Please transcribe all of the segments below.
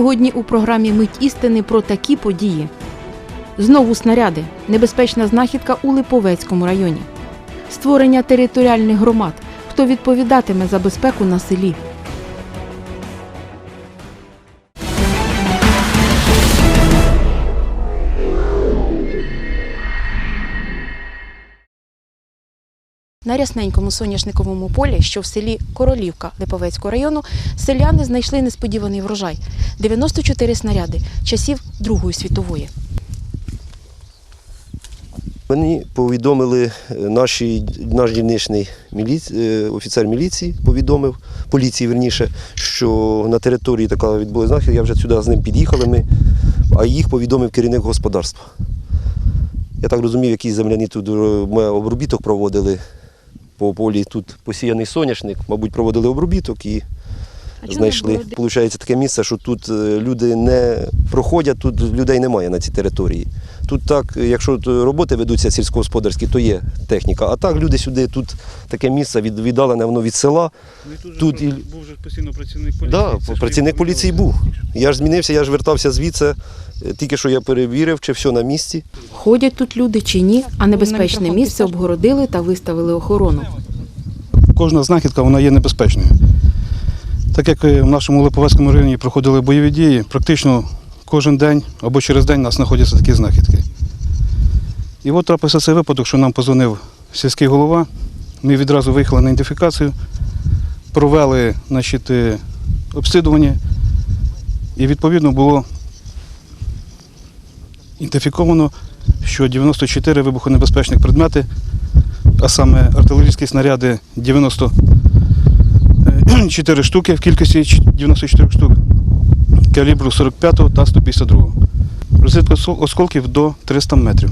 Сьогодні у програмі Мить істини про такі події. Знову снаряди. Небезпечна знахідка у Липовецькому районі. Створення територіальних громад. Хто відповідатиме за безпеку на селі? На рясненькому соняшниковому полі, що в селі Королівка Липовецького району, селяни знайшли несподіваний врожай 94 снаряди часів Другої світової. Мені повідомили е, наші, наш дільничний міліці, е, офіцер міліції, повідомив, поліції верніше, що на території така відбулася знахідка, я вже сюди з ним під'їхали ми, а їх повідомив керівник господарства. Я так розумів, якісь земляні тут е, обробіток проводили по полі, тут посіяний соняшник, мабуть, проводили обробіток і знайшли. Получається таке місце, що тут е, люди не проходять, тут людей немає на цій території. Тут так, якщо роботи ведуться сільськогосподарські, то є техніка. А так люди сюди, тут таке місце від, віддалене воно від села. Ну, і тут, Тут же і- був же постійно працівник поліції. Да, працівник поліції був. Я ж змінився, я ж вертався звідси. Е, Тільки що я перевірив, чи все на місці. Ходять тут люди чи ні, а небезпечне місце обгородили та виставили охорону. Кожна знахідка вона є небезпечною. Так як е, в нашому Липовецькому районі проходили бойові дії, практично кожен день або через день у нас знаходяться такі знахідки. І от трапився цей випадок, що нам позвонив сільський голова. Ми відразу виїхали на ідентифікацію, провели значить, е, обслідування, і відповідно було ідентифіковано, що 94 вибухонебезпечних предмети, а саме артилерійські снаряди 94 штуки в кількості 94 штук, калібру 45 та 152. Розвідка осколків до 300 метрів.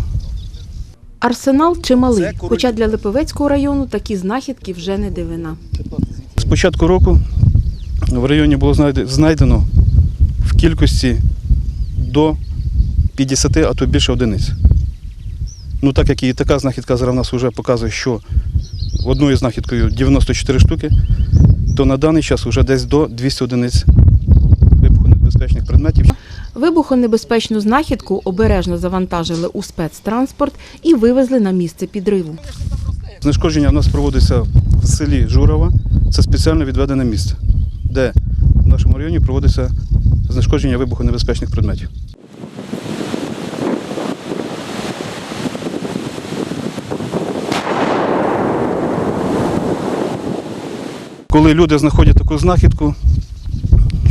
Арсенал чималий, хоча для Липовецького району такі знахідки вже не дивина. З початку року в районі було знайдено в кількості до 50, а то більше одиниць. Ну, так як і така знахідка зараз в нас вже показує, що одною знахідкою 94 штуки, то на даний час вже десь до 200 одиниць вибухонебезпечних предметів. Вибухонебезпечну знахідку обережно завантажили у спецтранспорт і вивезли на місце підриву. Знешкодження у нас проводиться в селі Журова. Це спеціально відведене місце, де в нашому районі проводиться знешкодження вибухонебезпечних предметів. Коли люди знаходять таку знахідку,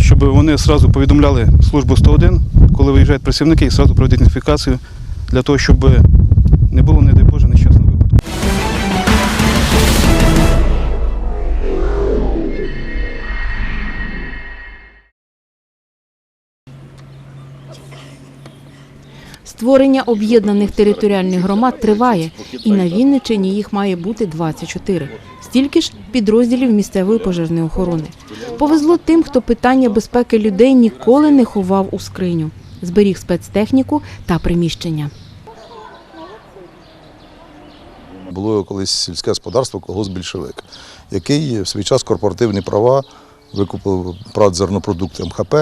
щоб вони одразу повідомляли службу 101, коли виїжджають працівники і одразу проводять ідентифікацію для того, щоб Створення об'єднаних територіальних громад триває, і на Вінниччині їх має бути 24. Стільки ж підрозділів місцевої пожежної охорони. Повезло тим, хто питання безпеки людей ніколи не ховав у скриню, зберіг спецтехніку та приміщення. Було колись сільське господарство колгосп більшовик, який в свій час корпоративні права викупив прад зернопродукти МХП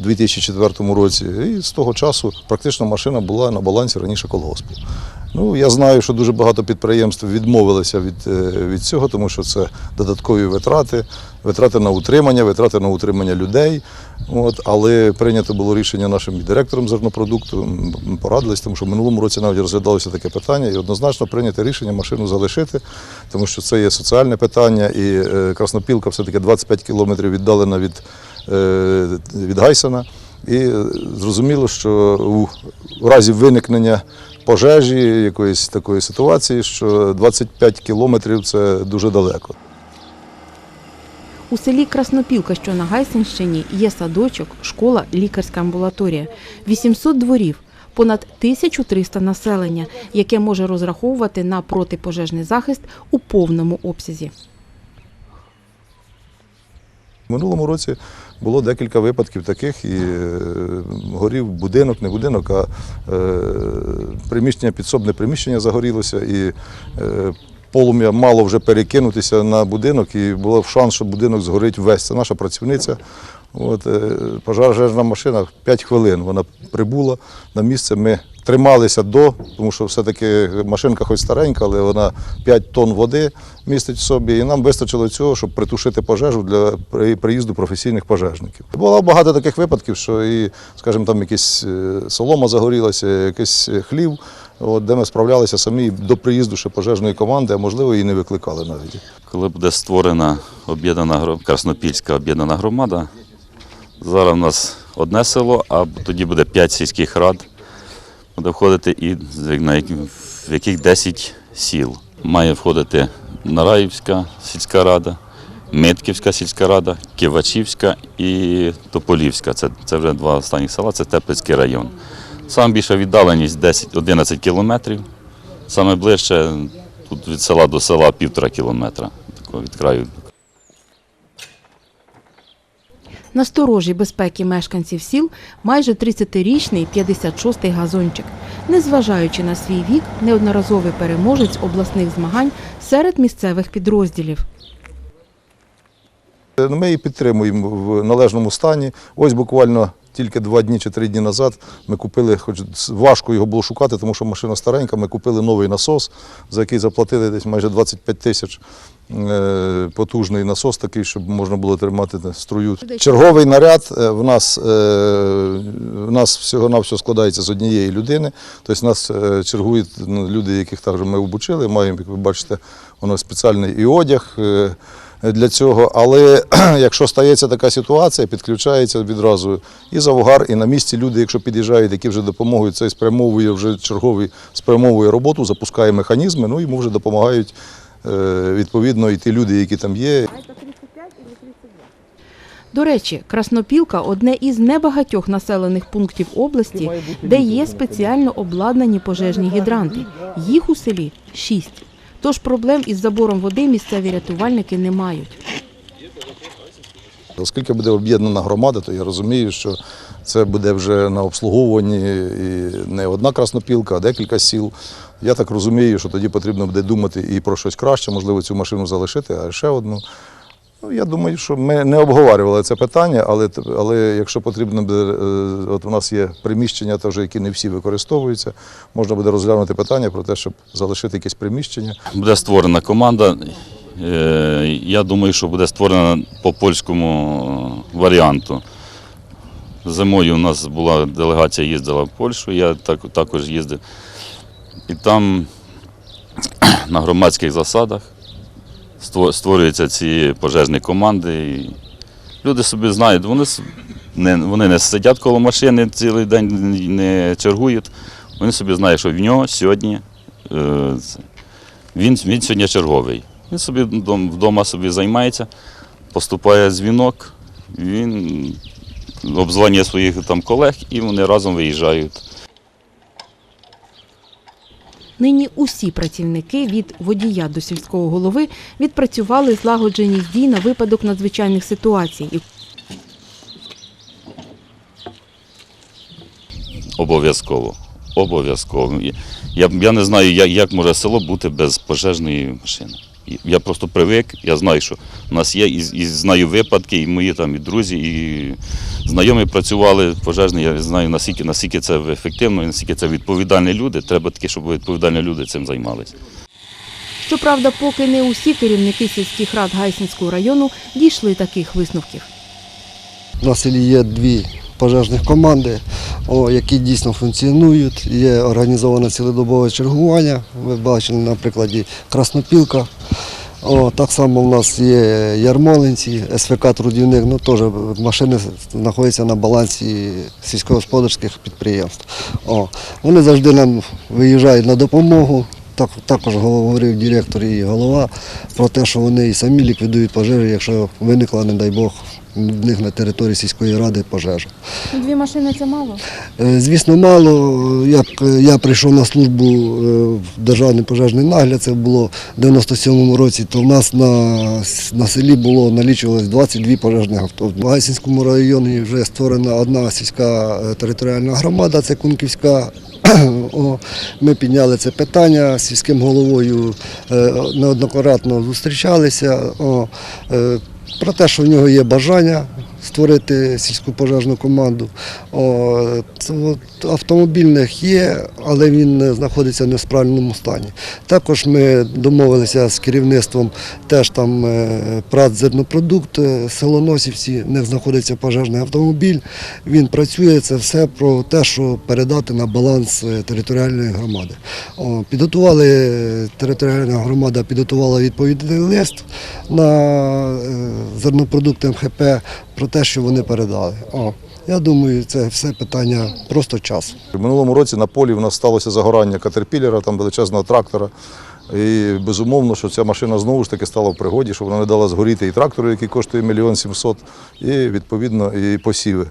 у 2004 році. І з того часу практично машина була на балансі раніше колгоспу. Ну, я знаю, що дуже багато підприємств відмовилися від, е, від цього, тому що це додаткові витрати, витрати на утримання, витрати на утримання людей. От, але прийнято було рішення нашим директором зернопродукту. Порадились, тому що в минулому році навіть розглядалося таке питання, і однозначно прийнято рішення машину залишити, тому що це є соціальне питання, і е, Краснопілка все-таки 25 кілометрів віддалена від, е, від Гайсена. І зрозуміло, що у разі виникнення пожежі, якоїсь такої ситуації, що 25 кілометрів це дуже далеко. У селі Краснопілка, що на Гайсинщині, є садочок, школа, лікарська амбулаторія, 800 дворів, понад 1300 населення, яке може розраховувати на протипожежний захист у повному обсязі. Минулому році було декілька випадків таких, і е, горів будинок, не будинок, а е, приміщення, підсобне приміщення загорілося. І е, полум'я мало вже перекинутися на будинок і був шанс, що будинок згорить весь. Це наша працівниця. От, е, пожежна машина 5 хвилин. Вона прибула на місце. Ми трималися до, тому що все-таки машинка хоч старенька, але вона 5 тонн води містить в собі. І нам вистачило цього, щоб притушити пожежу для приїзду професійних пожежників. Було багато таких випадків, що і, скажімо, там якась е, солома загорілася, якийсь е, хлів, от, де ми справлялися самі до приїзду ще пожежної команди, а можливо, і не викликали навіть. Коли буде створена об'єднана Краснопільська об'єднана громада, зараз в нас одне село, а тоді буде 5 сільських рад. Буде входити і в яких 10 сіл. Має входити Нараївська сільська рада, Митківська сільська рада, Кивачівська і Тополівська. Це, це вже два останні села, це Теплицький район. Сам більша віддаленість 10-11 кілометрів. Саме ближче тут від села до села півтора кілометра. Такого від краю Насторожі безпеки мешканців сіл майже 30-річний 56-й газончик. Незважаючи на свій вік, неодноразовий переможець обласних змагань серед місцевих підрозділів. Ну, Ми її підтримуємо в належному стані. Ось буквально тільки два дні чи три дні назад ми купили, хоч важко його було шукати, тому що машина старенька. Ми купили новий насос, за який заплатили десь майже 25 тисяч. Е, Потужний насос такий, щоб можна було тримати струю. Черговий наряд е, в нас, е, в нас всього-навсього складається з однієї людини. Тобто нас чергують ну, люди, яких також ми обучили. Маємо, як ви бачите, у нас спеціальний і одяг. Для цього. Але якщо стається така ситуація, підключається відразу і завгар, і на місці люди, якщо під'їжджають, які вже допомагають, це спрямовує вже черговий спрямовує роботу, запускає механізми, ну йому вже допомагають е, відповідно і ті люди, які там є. До речі, Краснопілка одне із небагатьох населених пунктів області, де є спеціально обладнані пожежні гідранти. Їх у селі шість. Тож проблем із забором води місцеві рятувальники не мають. Оскільки буде об'єднана громада, то я розумію, що це буде вже на обслуговуванні і не одна краснопілка, а декілька сіл. Я так розумію, що тоді потрібно буде думати і про щось краще, можливо, цю машину залишити, а ще одну. Ну, я думаю, що ми не обговорювали це питання, але, але якщо потрібно буде, е, от у нас є приміщення, теж, які не всі використовуються, можна буде розглянути питання про те, щоб залишити якесь приміщення. буде створена команда. Е, Я думаю, що буде створена по польському варіанту. Зимою у нас була делегація їздила в Польщу, я також їздив. І там на громадських засадах створюються ці пожежні команди. І люди собі знають, вони, не, вони не сидять коло машини цілий день, не чергують. Вони собі знають, що в нього сьогодні е, він, він сьогодні черговий. Він собі вдома собі займається, поступає дзвінок, він обзвонює своїх там колег і вони разом виїжджають. Нині усі працівники від водія до сільського голови відпрацювали злагодженість дій на випадок надзвичайних ситуацій. Обов'язково. Обов'язково. Я, я не знаю, як, як може село бути без пожежної машини. Я просто привик, я знаю, що в нас є, і, і знаю випадки, і мої там і друзі, і знайомі працювали пожежні. Я знаю, наскільки, наскільки це ефективно, і наскільки це відповідальні люди. Треба таки, щоб відповідальні люди цим займалися. Щоправда, поки не усі керівники сільських рад Гайсинського району дійшли таких висновків. На селі є дві пожежних команди, які дійсно функціонують. Є організоване цілодобове чергування. Ви бачили на прикладі Краснопілка. О, так само в нас є Ярмолинці, СВК Трудівник, ну теж машини знаходяться на балансі сільськогосподарських підприємств. О, вони завжди нам виїжджають на допомогу. Так, також говорив директор і голова про те, що вони і самі ліквідують пожежі, якщо виникла, не дай Бог, в них на території сільської ради пожежа. Дві машини це мало. Е, Звісно, мало. Як я прийшов на службу е, в державний пожежний нагляд, це було в 97-му році, то в нас на, на селі було налічувалось 22 пожежних авто. В Гайсинському районі вже створена одна сільська е, територіальна громада, це Кунківська Ми підняли це питання з сільським головою неоднократно зустрічалися. Про те, що в нього є бажання створити сільську пожежну команду. Автомобільних є, але він знаходиться в несправному стані. Також ми домовилися з керівництвом, теж там е, прат зернопродукт, е, село Носівці, не знаходиться пожежний автомобіль. Він працює це все про те, що передати на баланс е, територіальної громади. Підготували територіальна громада підготувала відповідний лист на зернопродукти МХП про те, що вони передали. О, я думаю, це все питання просто часу. В минулому році на полі в нас сталося загорання катерпілера, там величезного трактора. І безумовно, що ця машина знову ж таки стала в пригоді, що вона не дала згоріти і трактору, який коштує мільйон сімсот, і відповідно і посіви.